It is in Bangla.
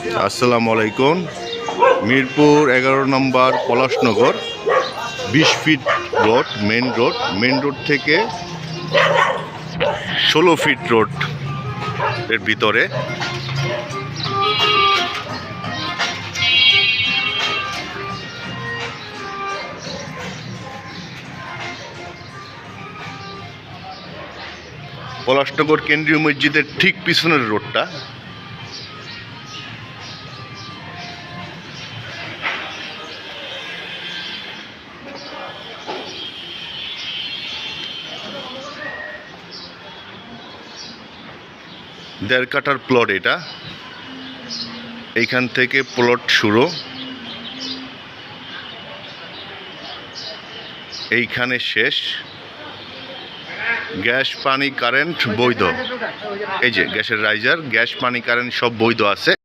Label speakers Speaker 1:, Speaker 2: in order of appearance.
Speaker 1: আসসালামু আলাইকুম। মিরপুর এগারো নম্বর পলাশনগর, বিশ feet road main road. Main road থেকে ষোলো ফিট রোডের ভিতরে। পলাশনগর কেন্দ্রীয় মসজিদের ঠিক পিছনের রোডটা। দেড় কাটার প্লট এটা। এইখান থেকে প্লট শুরু। এইখানে শেষ। গ্যাস, পানি, কারেন্ট, বৈধ। এই যে গ্যাসের রাইজার গ্যাস, পানি, কারেন্ট সব বৈধ আছে।